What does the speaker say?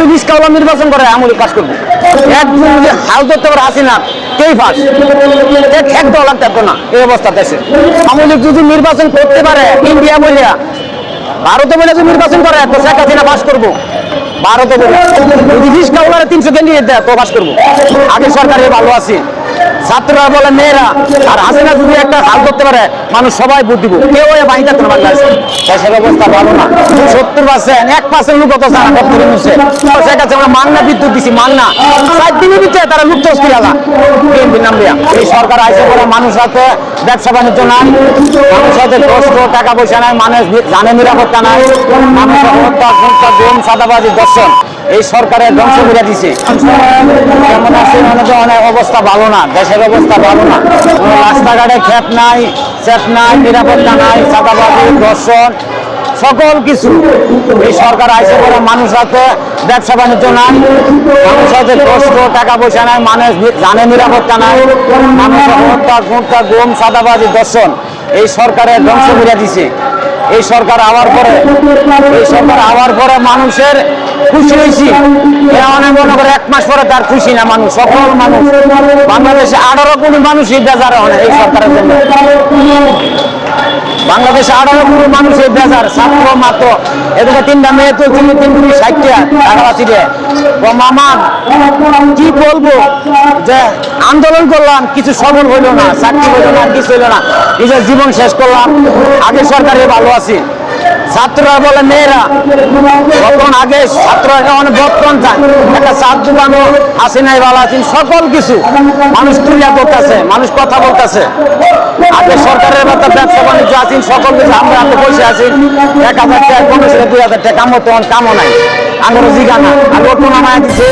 যদি নির্বাচন করে করব। হাল ধরতে পারে কেই এক না, এই অবস্থা দেশে। যদি নির্বাচন করতে পারে, ইন্ডিয়া বলিয়া, ভারতে বলে যদি নির্বাচন করে, তো শেখ হাসিনা পাস করব। ভারতে বলে তিনশো ক্যান্ডিডেট দেয়, তো পাস করব। আগে সরকারে ভালো আছি। ছাত্ররা বলে, মেয়েরা, আর হাসিনা যদি একটা হাল করতে পারে, মানুষ সবাই দিব। কেউ এ বাহিনী থাকতে বাংলাদেশে দেশের অবস্থা ভালো না। সত্তর পার্সেন্ট এক পার্সেন্ট লোক কত জানা কত করে নিচ্ছে সেটা আমরা মান্না বিদ্যুৎ দিছি মান্না চার দিনের ভিতরে তারা লুপ্ত হচ্ছে গেলা বিএনপির নাম এই সরকার আইসে বলে, মানুষ হাতে ব্যবসা বাণিজ্য নাই। মানুষ হাতে কষ্ট টাকা পয়সা নাই। মানুষ জানে নিরাপত্তা নাই। মানুষ সাদাবাজি, দর্শন। এই সরকারের ধ্বংস করে দিছে। তো অনেক অবস্থা ভালো না, দেশের অবস্থা ভালো না। রাস্তাঘাটে ক্ষেত নাই সেফ নাই, নিরাপত্তা নাই সাদাবাজি দর্শন সকল কিছু। এই সরকার আইসে করে মানুষ হাতে ব্যবসা বাণিজ্য নাই, মানুষ হাতে কষ্ট, টাকা পয়সা নাই, মানুষ জানে নিরাপত্তা নাই, মানুষ হত্যা গুম সাদাবাজি দর্শন এই সরকারের ধ্বংস করে দিছে। এই সরকার আওয়ার পরে এই সরকার আওয়ার পরে মানুষের খুশি হয়েছি এরা অনেক মনে করে এক মাস পরে তার খুশি না মানুষ সকল মানুষ। বাংলাদেশে আঠারো কোটি মানুষই বেজার অনেক এই সরকারের জন্য। বাংলাদেশে আঠারো কোটি মানুষ এই বেজার ছাত্র মাত্র। এদিকে তিনটা মেয়ে তো তিনি তিন কোটি ষাটটা ঢাকাবাসী রে তো মামা, কি বলব? যে আন্দোলন করলাম, কিছু সফল হইল না চাকরি হইল না কিছু হইল না। নিজের জীবন শেষ করলাম। আগে সরকারে ভালো আছি। ছাত্ররা বলে, মেয়েরা তখন আগে ছাত্ররা অনেক বর্তমান চায় একটা চার দোকানও আসে নাই ভালো আছেন সকল কিছু মানুষ তুলিয়া করতেছে মানুষ কথা বলতেছে। আগে সরকারের মতো ব্যবসা বাণিজ্য আছেন সকল কিছু আমরা এত বসে আছি। এক হাজার টাকা পনেরোশো দুই হাজার টাকা কামও তখন কামও নাই। আঙ্গুর জিগা না আর নামায় দিছে।